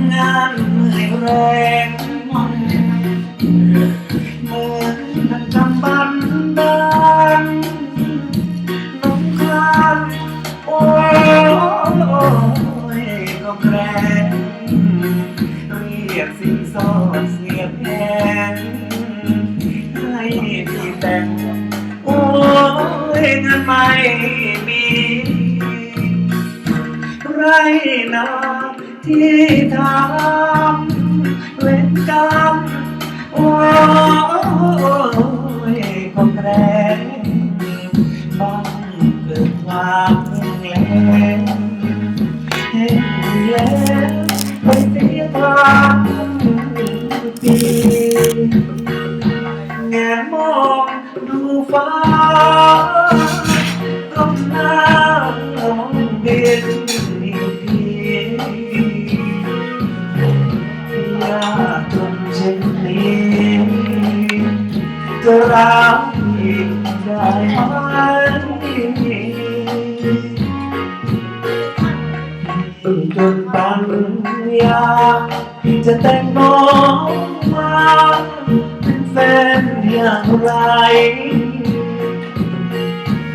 ำงานเมื่อยแรงเหมือนมันจำบันดาลน้องคานโอ้ยก็แกล้งเรียกสิ่งสอดเสียแพงให้พี่แต่งโอ้ยเงินไม่มีไรนา ที่ทำเล่นกรรมโอ้ยก็แกล้งบ้างเกิดความแรงเห็นแล้วไปเสียทางปีแงมองดูฟ้า จะรักอีกได้ไหมจนปัญญาจะแต่งน้องมาเป็นแฟนอย่างไร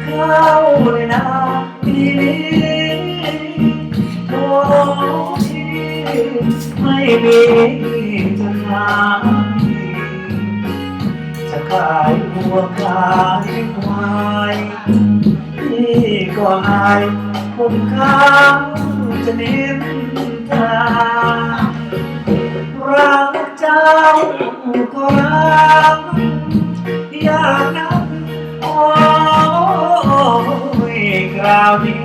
เข้าในนาทีนี้โอ้ที่ไม่มีจะขา ขายวัวขายควายพี่ก็อายคนข้างจะน้นทารักเจ้าก็รักอย่างนั้นโอ้ยคราวนี้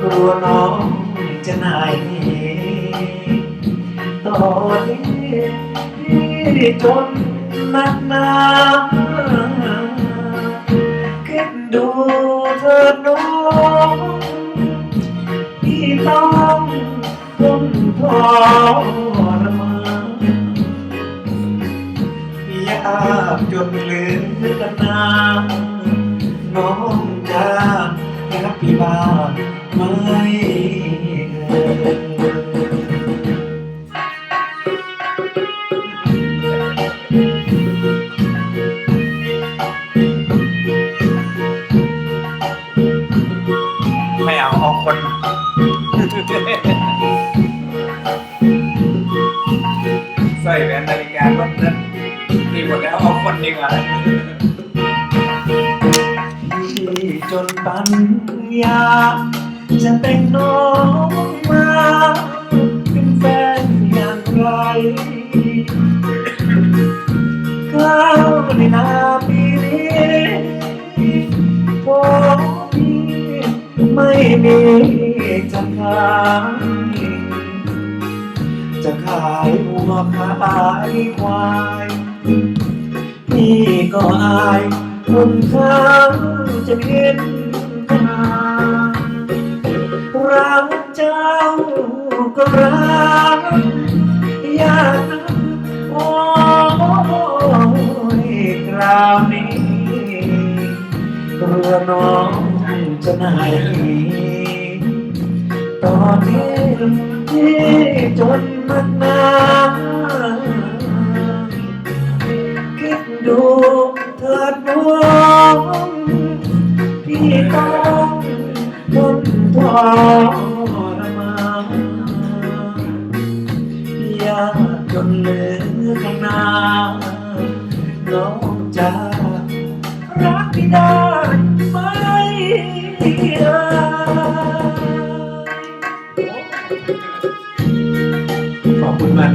กลัวน้องจะนายหนีตอนนี้พี่จน นักหาคิดดูเถิดน้องพี่ต้องทนทรมานยากจนลืมกันนาน้องจะรับพี่บ้าง คน ใส่แหวนนาฬิกาลดนั้นมีหมดแล้วเอาคนดีกว่าจนปัญญาจะแต่งน้องมาเป็นแฟนอย่างไรเข้าในนาปีนี้พอ ไม่มีจะขายจะขายวัวขายควายพี่ก็อายคนข้างจะเห็นทางรักเจ้าก็รักอยากโอ้ยคราวนี้กลัวน้อง จะไหนตอนนี้ที่จนมากนาคิดดูเถิดน้องพี่ต้องทนทรมานยากจนเหลือข้างหน้าน้องจะ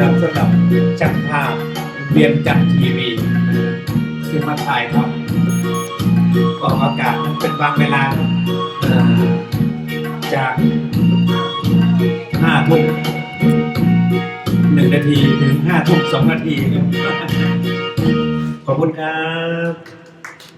รับสำหรับช่างภาพเวียนจันทร์ทีวีที่มาถ่ายครับออกอากาศเป็นบางเวลาจากห้าทุ่มหนึ่งนาทีถึงห้าทุ่มสองนาทีครับขอบคุณครับ